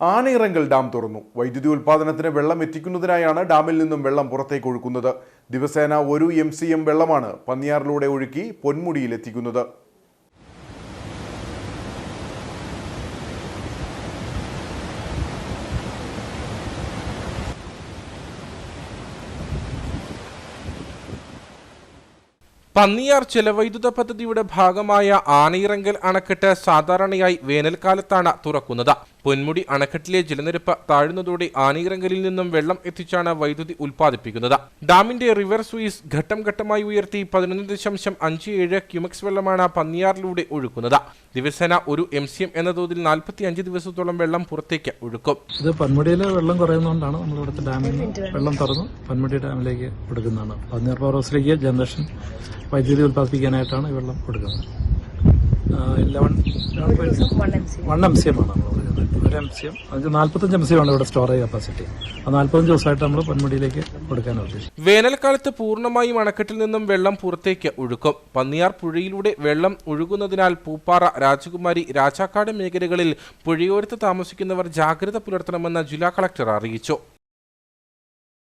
Anayirangal dam തുറന്നു. വൈദ്യുതി ഉൽപ്പാദനത്തിന് വെള്ളം എത്തിക്കുന്നതിനായാണ് ഡാമിൽ നിന്നും വെള്ളം പുറത്തേക്ക് ഒഴുക്കുന്നത്. ദിവസേന ഒരു എം സി എം വെള്ളമാണ് പന്നിയാറിലൂടെ ഒഴുക്കി പൊന്മുടിയിൽ എത്തിക്കുന്നത്. പന്നിയാർ ജലവൈദ്യുത പദ്ധതിയുടെ ഭാഗമായ ആനയിറങ്കൽ അണക്കെട്ട് സാധാരണയായി വേനൽക്കാലത്താണ് തുറക്കുന്നത്. പൊന്മുടി അണക്കെട്ടിലെ ജലനിരപ്പ് താഴുന്നതോടെ ആനയിറങ്കലിൽ നിന്നും വെള്ളം എത്തിച്ചാണ് വൈദ്യുതി ഉൽപ്പാദിപ്പിക്കുന്നത്. ഡാമിന്റെ റിവർ സ്വീസ് ഘട്ടം ഘട്ടമായി ഉയർത്തി പതിനൊന്ന് ദശാംശം അഞ്ച് ഏഴ് ക്യുമെക്സ് വെള്ളമാണ് പന്നിയാറിലൂടെ ഒഴുക്കുന്നത്. ദിവസേന ഒരു എം സി എം എന്ന തോതിൽ നാൽപ്പത്തി അഞ്ച് ദിവസത്തോളം വെള്ളം പുറത്തേക്ക് ഒഴുക്കും. ഇത് പന്മുടിയിലെ വെള്ളം കുറയുന്നതുകൊണ്ടാണ് നമ്മൾ ഇവിടുത്തെ ഡാമിൽ നിന്ന് വെള്ളം തുറന്ന് പന്മുടി ഡാമിലേക്ക് കൊടുക്കുന്നതാണ് പന്നിയാർ പവർ ഹൗസിലേക്ക് ജനറേഷൻ വൈദ്യുതി ഉൽപ്പാദിപ്പിക്കാനായിട്ടാണ് ഈ വെള്ളം കൊടുക്കുന്നത് eleven one M C M ആണ് നമ്മൾ കൊടുക്കുന്നത് ഒരു എം സി എം അത് നാൽപ്പത്തഞ്ച് എം സി എം ആണ് ഇവിടെ സ്റ്റോറേജ് കപ്പാസിറ്റി ആ നാൽപ്പത്തഞ്ച് ദിവസമായിട്ട് നമ്മൾ പന്മുടിയിലേക്ക് കൊടുക്കാനാണ് ഉദ്ദേശിക്കുന്നത് വേനൽക്കാലത്ത് പൂർണമായും അണക്കെട്ടിൽ നിന്നും വെള്ളം പുറത്തേക്ക് ഒഴുക്കും. പന്നിയാർ പുഴയിലൂടെ വെള്ളം ഒഴുകുന്നതിനാൽ പൂപ്പാറ രാജകുമാരി രാജാക്കാട് മേഖലകളിൽ പുഴയോരത്ത് താമസിക്കുന്നവർ ജാഗ്രത പുലർത്തണമെന്ന് ജില്ലാ കളക്ടർ അറിയിച്ചു.